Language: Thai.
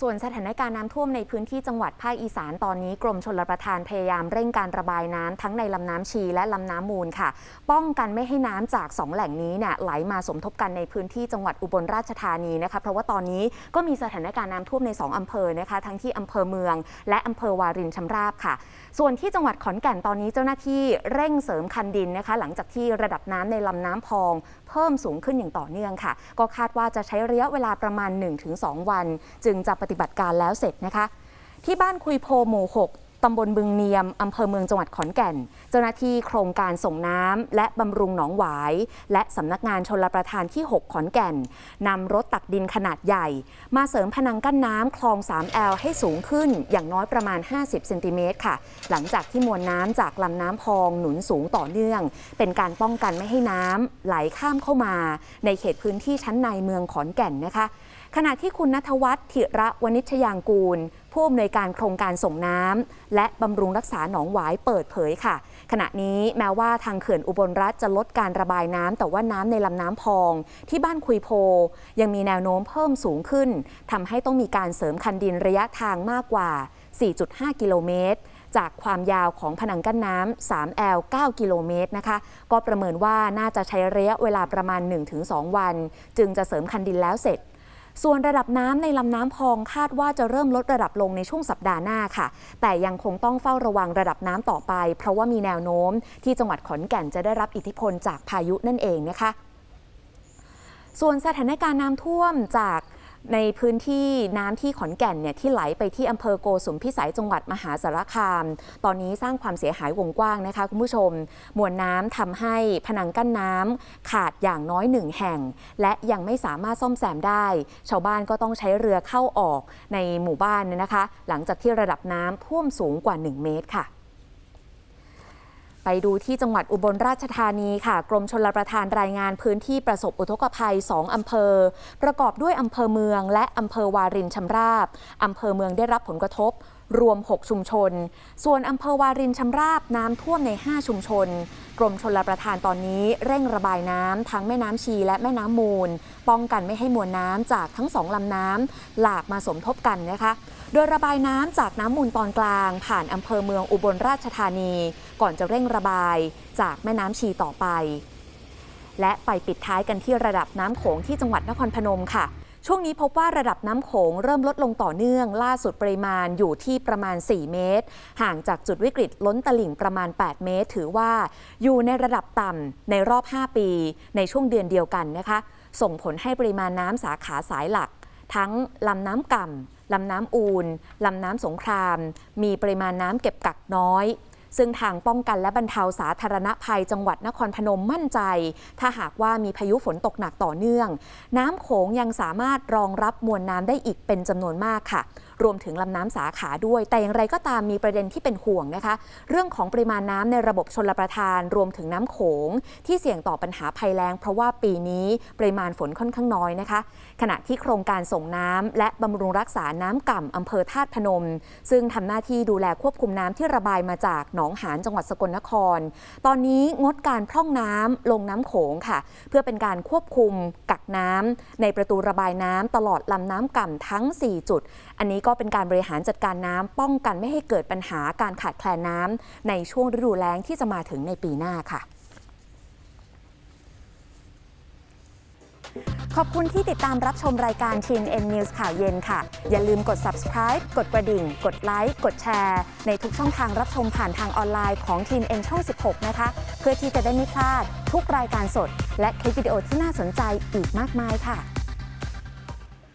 ส่วนสถานการณ์น้ำท่วมในพื้นที่จังหวัดภาคอีสานตอนนี้กรมชลประทานพยายามเร่งการระบายน้ำทั้งในลำน้ำชีและลำน้ำมูลค่ะ ป้องกันไม่ให้น้ำจาก 2 แหล่งนี้เนี่ยไหลมาสมทบกันในพื้นที่จังหวัดอุบลราชธานีนะคะเพราะว่าตอนนี้ก็มีสถานการณ์น้ำท่วมใน 2อำเภอนะคะทั้งที่อำเภอเมือง และอำเภอวารินชำราบค่ะ ส่วนที่จังหวัดขอนแก่นตอนนี้เจ้าหน้าที่เร่งเสริมคันดินนะคะ หลังจากที่ระดับน้ำในลำน้ำพอง เพิ่มสูงขึ้นอย่างต่อเนื่องค่ะ ก็คาดว่าจะใช้ระยะเวลาประมาณ 1-2 วัน จึงจะปฏิบัติการแล้วเสร็จนะคะ ที่บ้านคุยโพหมู่ 6ตำบลบึงเนียมอำเภอเมืองจังหวัดขอนแก่น เจ้าหน้าที่โครงการส่งน้ำและบำรุงหนองหวาย และสำนักงานชลประทานที่ 6 ขอนแก่นนำรถตักดินขนาดใหญ่ มาเสริมพนังกั้นน้ำคลอง 3L ให้สูงขึ้นอย่างน้อยประมาณ 50เซนติเมตรค่ะ หลังจากที่มวลน้ำจากลำน้ำพองหนุนสูงต่อเนื่อง เป็นการป้องกันไม่ให้น้ำไหลข้ามเข้ามา ในเขตพื้นที่ชั้นในเมืองขอนแก่นนะคะ ขณะที่คุณนัทวัฒน์ธิระวณิชยางกูล ผู้อำนวยการโครงการส่งน้ำและบำรุงรักษาหนองหวายเปิดเผยค่ะ ขณะนี้แม้ว่าทางเขื่อนอุบลรัฐจะลดการระบายน้ำแต่ว่าน้ำในลำน้ำพอง ที่บ้านคุยโพ ยังมีแนวโน้มเพิ่มสูงขึ้นทำให้ต้องมีการเสริมคันดินระยะทางมากกว่า 4.5 กิโลเมตรจากความยาวของผนังกั้นน้ำ 3L 9 กิโลเมตรนะคะ ก็ประเมินว่าน่าจะใช้ระยะเวลาประมาณ 1-2 วัน จึงจะเสริมคันดินแล้วเสร็จ ส่วนระดับน้ำในลำน้ำพองคาดว่าจะเริ่มลดระดับลงในช่วงสัปดาห์หน้าค่ะ แต่ยังคงต้องเฝ้าระวังระดับน้ำต่อไป เพราะว่ามีแนวโน้ม ที่จังหวัดขอนแก่นจะได้รับอิทธิพลจากพายุนั่นเองนะคะ ส่วนสถานการณ์น้ำท่วมจาก ในพื้นที่น้ำที่ขอนแก่นเนี่ยที่ไหลไปที่อำเภอโกสุมพิสัยจังหวัดมหาสารคาม ตอนนี้สร้างความเสียหายวงกว้างนะคะคุณผู้ชม มวลน้ำทำให้ผนังกั้นน้ำขาดอย่างน้อยหนึ่งแห่ง และยังไม่สามารถซ่อมแซมได้ ชาวบ้านก็ต้องใช้เรือเข้าออกในหมู่บ้านนนะคะ หลังจากที่ระดับน้ำท่วมสูงกว่า 1 เมตรค่ะ ไปดูที่จังหวัดอุบลราชธานีค่ะ กรมชลประทานรายงานพื้นที่ประสบอุทกภัย 2 อำเภอ ประกอบด้วยอำเภอเมือง และอำเภอวารินชำราบอำเภอเมืองได้รับผลกระทบ รวม 6 ชุมชน ส่วนอำเภอวารินชำราบน้ำท่วมใน 5 ชุมชน กรมชลประทานตอนนี้เร่งระบายน้ำทั้งแม่น้ำชีและแม่น้ำมูล ป้องกันไม่ให้มวลน้ำจากทั้งสองลำน้ำหลากมาสมทบกันนะคะ โดยระบายน้ำจากน้ำมูลตอนกลาง ผ่านอำเภอเมืองอุบลราชธานี ก่อนจะเร่งระบายจากแม่น้ำชีต่อไป และไปปิดท้ายกันที่ระดับน้ำโขงที่จังหวัดนครพนมค่ะ ช่วงนี้พบว่าระดับน้ำโขงเริ่มลดลงต่อเนื่อง ล่าสุดปริมาณอยู่ที่ประมาณ 4 เมตร ห่างจากจุดวิกฤตล้นตลิ่งประมาณ 8 เมตร ถือว่าอยู่ในระดับต่ำในรอบ 5 ปี ในช่วงเดือนเดียวกันนะคะ ส่งผลให้ปริมาณน้ำสาขาสายหลัก ทั้งลำน้ำก่ำลำน้ำอูนลำน้ำสงคราม มีปริมาณน้ำเก็บกักน้อย ซึ่งทางป้องกันและบรรเทาสาธารณภัยจังหวัดนครพนมมั่นใจ ถ้าหากว่ามีพายุฝนตกหนักต่อเนื่อง น้ำโขงยังสามารถรองรับมวลน้ำได้อีกเป็นจำนวนมากค่ะ รวมถึงลำน้ำสาขาด้วย แต่อย่างไรก็ตามมีประเด็นที่เป็นห่วงนะคะ เรื่องของปริมาณน้ำในระบบชลประทาน รวมถึงน้ำโขง ที่เสี่ยงต่อปัญหาภัยแล้ง เพราะว่าปีนี้ปริมาณฝนค่อนข้างน้อยนะคะ ขณะที่โครงการส่งน้ำและบำรุงรักษาน้ำก่ำอำเภอธาตุพนม ซึ่งทำหน้าที่ดูแลควบคุมน้ำที่ระบายมาจากหนองหานจังหวัดสกลนคร ตอนนี้งดการพร่องน้ำลงน้ำโขงค่ะ เพื่อเป็นการควบคุมกักน้ำในประตูระบายน้ำตลอดลำน้ำก่ำทั้ง 4 จุด อันนี้ก็ก็เป็นการบริหารจัดการน้ำป้องกันไม่ให้เกิดปัญหาการขาดแคลนน้ำในช่วงฤดูแล้งที่จะมาถึงในปีหน้าค่ะ ขอบคุณที่ติดตามรับชมรายการ TNN News ข่าวเย็นค่ะ อย่าลืมกด subscribe กดกระดิ่ง กดไลค์กดแชร์ ในทุกช่องทางรับชมผ่านทางออนไลน์ของ TNN ช่อง 16 นะคะ เพื่อที่จะได้ไม่พลาด ทุกรายการสด และคลิปวิดีโอที่น่าสนใจอีกมากมายค่ะ